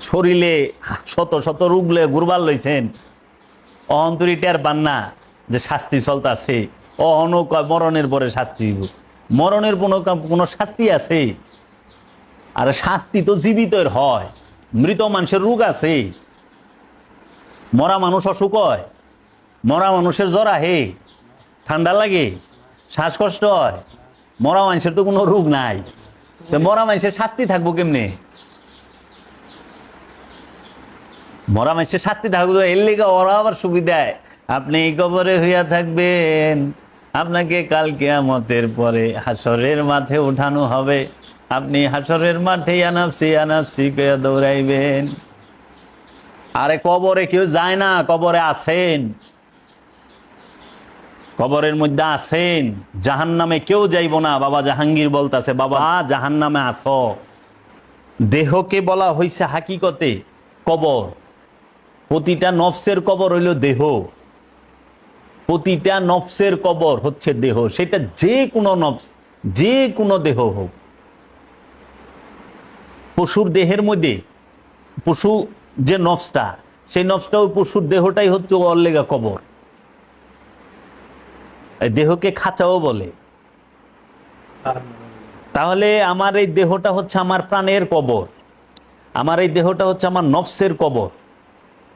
শরীরে শত শত রুগলে গুরবার লইছেন। অন্তরিটার বান্না যে শাস্তি চলতাছে। অনক মরণের পরে শাস্তি। মরণের কোনো কোনো শাস্তি আছে? আর শাস্তি তো জীবিতের হয়। মৃত মানুষের রোগ আছে। মরা মানুষ অসুখ হয়। মরা মানুষের জ্বর আহে। ঠান্ডা লাগে। শ্বাসকষ্ট হয়। মরা মানুষের তো কোনো রোগ নাই। মরা মানুষের শাস্তি থাকব কেমনে? মরা মানুষের শাস্তি থাকব তো এর লেগে ওরা আবার সুবিধায় আপনি এই কবরে হইয়া থাকবেন। আপনাকে কাল কেয়ামতের পরে হাসরের মাঠে উঠানো হবে। আপনি হাসরের মাঠে আনাপসি আনাপসি কইয়া দৌড়াইবেন। আরে কবরে কেউ যায় না, কবরে আছেন। কবরের মধ্যে আছেন। জাহান নামে কেউ যাইব না। বাবা জাহাঙ্গীর বলতাছে, বাবা জাহান নামে আস। দেহকে বলা হয়েছে হাকিকতে কবর। প্রতিটা নফসের কবর হইল দেহ। প্রতিটা নফসের কবর হচ্ছে দেহ। সেটা যে কোনো নফস, যে কোনো দেহ হোক। পশুর দেহের মধ্যে পশু যে নফসটা, সেই নফসটা ওই পশুর দেহটাই হচ্ছে অল্লেগা কবর। দেহকে খাঁচাও বলে। তাহলে আমার এই দেহটা হচ্ছে আমার প্রাণের কবর। আমার এই দেহটা হচ্ছে আমার নফসের কবর।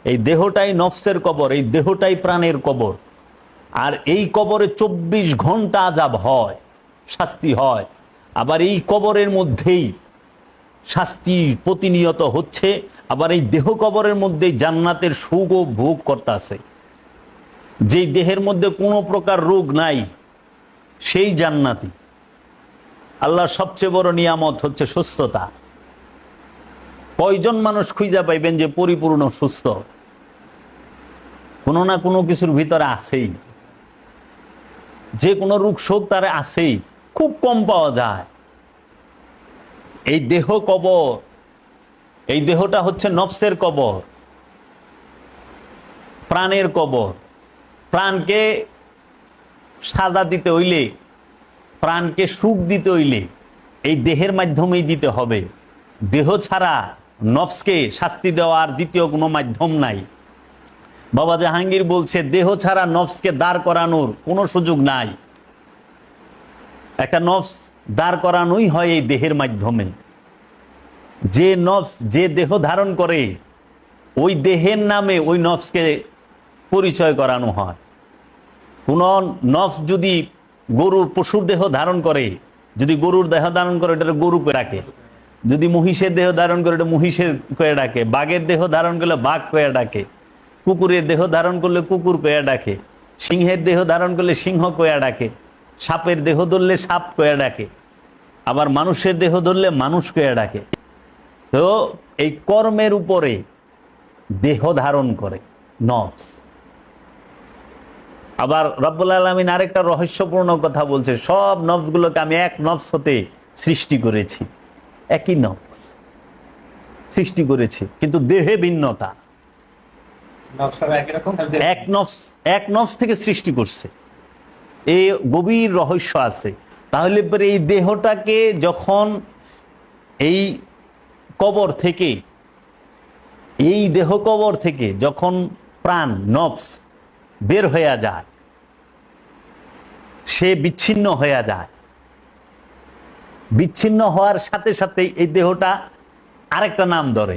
এই দেহটাই নফসের কবর, এই দেহটাই প্রাণের কবর। আর এই কবরে চব্বিশ ঘণ্টা আজাব হয়, শাস্তি হয়। আবার এই কবরের মধ্যেই শাস্তি প্রতিনিয়ত হচ্ছে, আবার এই দেহ কবরের মধ্যে জান্নাতের সুখ ও ভোগ করতেছে। যেই দেহের মধ্যে কোনো প্রকার রোগ নাই, সেই জান্নাতি। আল্লাহ সবচেয়ে বড় নিয়ামত হচ্ছে সুস্থতা। কয়জন মানুষ খুঁজা পাইবেন যে পরিপূর্ণ সুস্থ? কোনো না কোনো কিছুর ভিতরে আছেই। যে কোনো রোগ শোক তার আছেই। খুব কম পাওয়া যায়। এই দেহ কবর, এই দেহটা হচ্ছে নফসের কবর, প্রাণের কবর। প্রাণকে সাজা দিতে হইলে, প্রাণকে সুখ দিতে হইলে এই দেহের মাধ্যমেই দিতে হবে। দেহ ছাড়া নফসকে শাস্তি দেওয়ার দ্বিতীয় কোনো মাধ্যম নাই। বাবা জাহাঙ্গীর বলছে, দেহ ছাড়া নফসকে দাঁড় করানোর কোনো সুযোগ নাই। একটা নফস দাঁড় করানোই হয় এই দেহের মাধ্যমে। যে নফস যে দেহ ধারণ করে, ওই দেহের নামে ওই নফসকে পরিচয় করানো হয়। কোন নফস যদি গরুর পশুর দেহ ধারণ করে, যদি গরুর দেহ ধারণ করে এটা গরু করে রাখে যদি মহিষের দেহ ধারণ করে এটা মহিষের কয়ে ডাকে। বাঘের দেহ ধারণ করলে বাঘ কয়ে ডাকে। কুকুরের দেহ ধারণ করলে কুকুর কয়া ডাকে, সিংহের দেহ ধারণ করলে সিংহ কয়া ডাকে, সাপের দেহ ধরলে সাপ কয়া ডাকে, আবার মানুষের দেহ ধরলে মানুষ কয়া ডাকে। তো এই কর্মের উপরে দেহ ধারণ করে, নফস। আবার রব্বুল আলমিন আরেকটা রহস্যপূর্ণ কথা বলছে, সব নফসগুলোকে আমি এক নফস হতে সৃষ্টি করেছি, একই নফস সৃষ্টি করেছি, কিন্তু দেহে ভিন্নতা। এক নফস থেকে সৃষ্টি করছে। গভীর রহস্য আছে। তাহলে এই দেহটাকে যখন এই কবর থেকে, এই দেহ কবর থেকে যখন প্রাণ, নফস বের হয়ে যায়, সে বিচ্ছিন্ন হয়ে যায়। বিচ্ছিন্ন হওয়ার সাথে সাথে এই দেহটা আরেকটা নাম ধরে,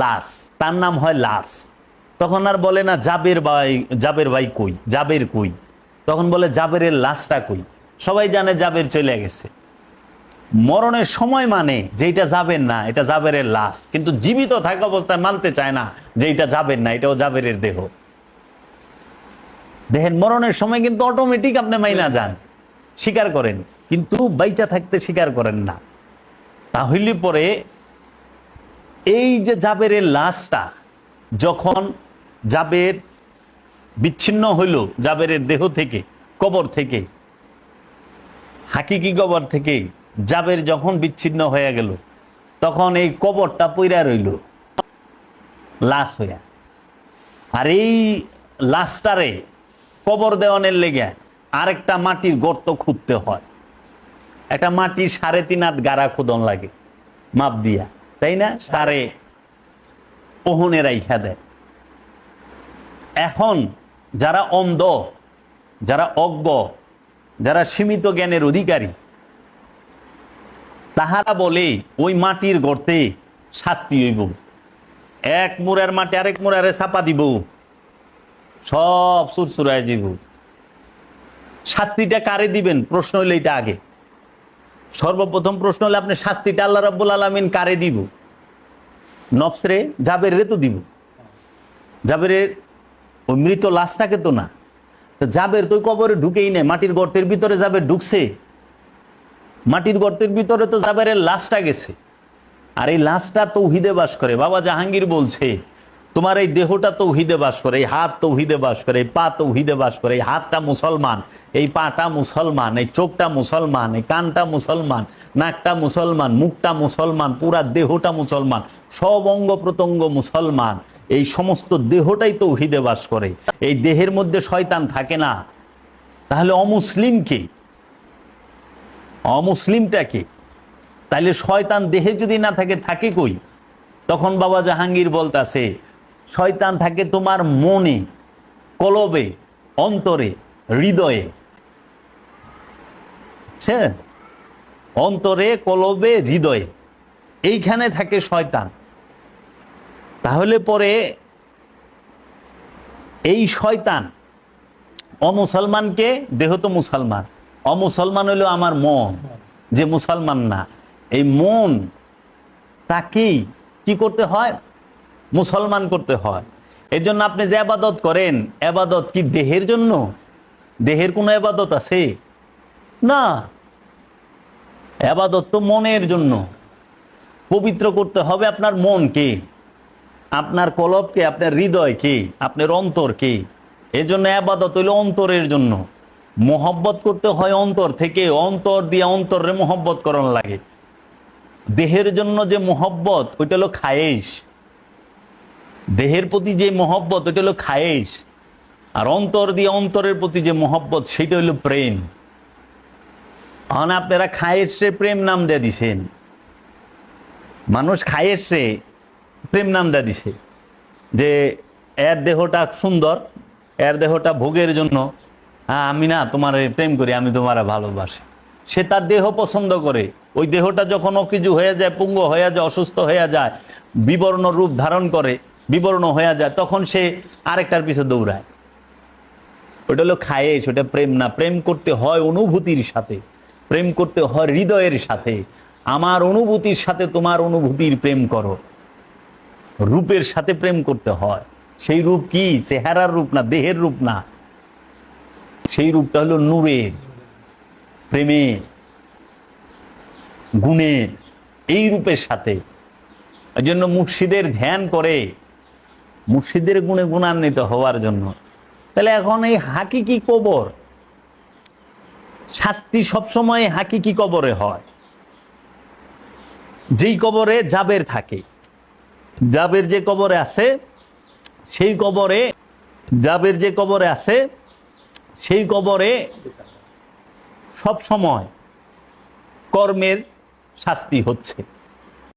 লাশ। তার নাম হয় লাশ। তখন আর বলে না, জাবের ভাই জাবের ভাই কই? জাবের কই? তখন বলে, জাবেরের লাশটা কই? সবাই জানে জাবের চলে গেছে। মরণের সময় মানে যে এটা যাবেন না, এটা জাবেরের লাশ। কিন্তু জীবিত থাকা অবস্থায় মানতে চায় না যে এটা যাবেন না, এটাও জাবেরের দেহ। দেখেন, মরণের সময় কিন্তু অটোমেটিক আপনি মাইনা যান। স্বীকার করেন। কিন্তু বাইচা থাকতে স্বীকার করেন না। তাহলে পরে এই যে জাবেরের লাশটা, যখন জাবের বিচ্ছিন্ন হইল, জাবেরের দেহ থেকে, কবর থেকে, হাকিকি কবর থেকে জাবের যখন বিচ্ছিন্ন হয়ে গেল, তখন এই কবরটা পইরা রইল, লাশ হইয়া। আর এই লাশটারে কবর দেওয়ানের লেগে আরেকটা মাটির গর্ত খুঁড়তে হয়। একটা মাটি সাড়ে তিন হাত গাড়া খুদন লাগে, মাপ দিয়া, তাই না? সাড়ে ওহনে রাইখা দেয়। এখন যারা অন্ধ, যারা অজ্ঞ, যারা সীমিত জ্ঞানের অধিকারী, তাহারা বলে, ওই মাটির গর্তে শাস্তি হইব। এক মুড়ার মাটি আরেক মুড়ারে চাপা দিব। সব সুরসুরায় যাব। শাস্তিটা কারে দিবেন? প্রশ্ন হইলে এটা আগে। সর্বপ্রথম প্রশ্ন হলে, আপনি শাস্তিটা আল্লাহ রাব্বুল আলমিন কারে দিব? নফসরে জাবের রে তো দিব। জাবেরের ওই মৃত লাশটাকে তো না। তো জাবের তো কবরে ঢুকেই নেই, মাটির গর্তের ভিতরে যাবে ঢুকছে। মাটির গর্তের ভিতরে তো জাবেরের লাশটা গেছে। আর এই লাশটা তৌহিদে বাস করে। বাবা জাহাঙ্গীর বলছে, তোমার এই দেহটা তৌহিদে বাস করে, এই হাত তৌহিদে বাস করে, এই পা তৌহিদে বাস করে, এই হাতটা মুসলমান, এই পাটা মুসলমান, এই চোখটা মুসলমান, এই কানটা মুসলমান, নাকটা মুসলমান, মুখটা মুসলমান, পুরা দেহটা মুসলমান, সব অঙ্গ প্রত্যঙ্গ মুসলমান। এই সমস্ত দেহটাই তো তৌহিদে বাস করে। এই দেহের মধ্যে শয়তান থাকে না। তাহলে অমুসলিম কে? অমুসলিমটা অমুসলিমটাকে তাইলে শয়তান দেহে যদি না থাকে থাকে কই? তখন বাবা জাহাঙ্গীর বলতাছে, শয়তান থাকে তোমার মনে, কলবে, অন্তরে, হৃদয়ে? অন্তরে, কলবে, হৃদয়ে। এইখানে থাকে শয়তান। তাহলে পরে এই শয়তান অমুসলমানকে, দেহ তো মুসলমান, অমুসলমান হলো আমার মন, যে মুসলমান না। এই মন তাকেই কি করতে হয়? মুসলমান করতে হয়। এর জন্য আপনি যে আবাদত করেন, আবাদত কি দেহের জন্য? দেহের কোনো আবাদত আছে? না। আবাদত তো মনের জন্য। পবিত্র করতে হবে আপনার মনকে। আপনার কলবকে আপনার হৃদয়কে আপনার অন্তরকে এই জন্য আবাদত হইল অন্তরের জন্য। মোহব্বত করতে হয় অন্তর থেকে, অন্তর দিয়ে অন্তরে মোহব্বত করানো লাগে। দেহের জন্য যে মোহব্বত, ওইটা হলো খায়েশ। দেহের প্রতি যে মোহব্বত, ওইটা হলো খায়েশ। আর অন্তর দিয়ে অন্তরের প্রতি যে মোহব্বত, সেটা হলো প্রেম। আপনারা খায়েশে প্রেম নাম দিয়ে দিছেন। মানুষ খায়েশে প্রেম নাম দিয়ে দিছে। যে এর দেহটা সুন্দর, এর দেহটা ভোগের জন্য হ্যাঁ আমি না তোমার প্রেম করি, আমি তোমার ভালোবাসি। সে তার দেহ পছন্দ করে। ওই দেহটা যখন অকিজু হয়ে যায়, পুঙ্গ হয়ে যায়, অসুস্থ হয়ে যায়, বিবর্ণ রূপ ধারণ করে, বিবর্ণ হয়ে যায়, তখন সে আরেকটার পিছে দৌড়ায়। ওটা হলো খায়েশ ওটা প্রেম না। প্রেম করতে হয় অনুভূতির সাথে, প্রেম করতে হয় হৃদয়ের সাথে। আমার অনুভূতির সাথে তোমার অনুভূতির প্রেম করো। রূপের সাথে প্রেম করতে হয়। সেই রূপ কি? চেহারার রূপ না, দেহের রূপ না? সেই রূপটা হলো নূরের, প্রেমের, গুণের, এই রূপের সাথে। এই জন্য মুর্শিদের ধ্যান করে। মুর্শিদের গুণে গুণান্বিত হওয়ার জন্য। তাহলে এখন এই হাকিকি কবর, শাস্তি সবসময় হাকিকি কবরে হয়। যেই কবরে জাবের থাকে। জাবের যে কবরে আছে, সেই কবরে, জাবের যে কবরে আছে, সেই কবরে সব সময় কর্মের শাস্তি হচ্ছে।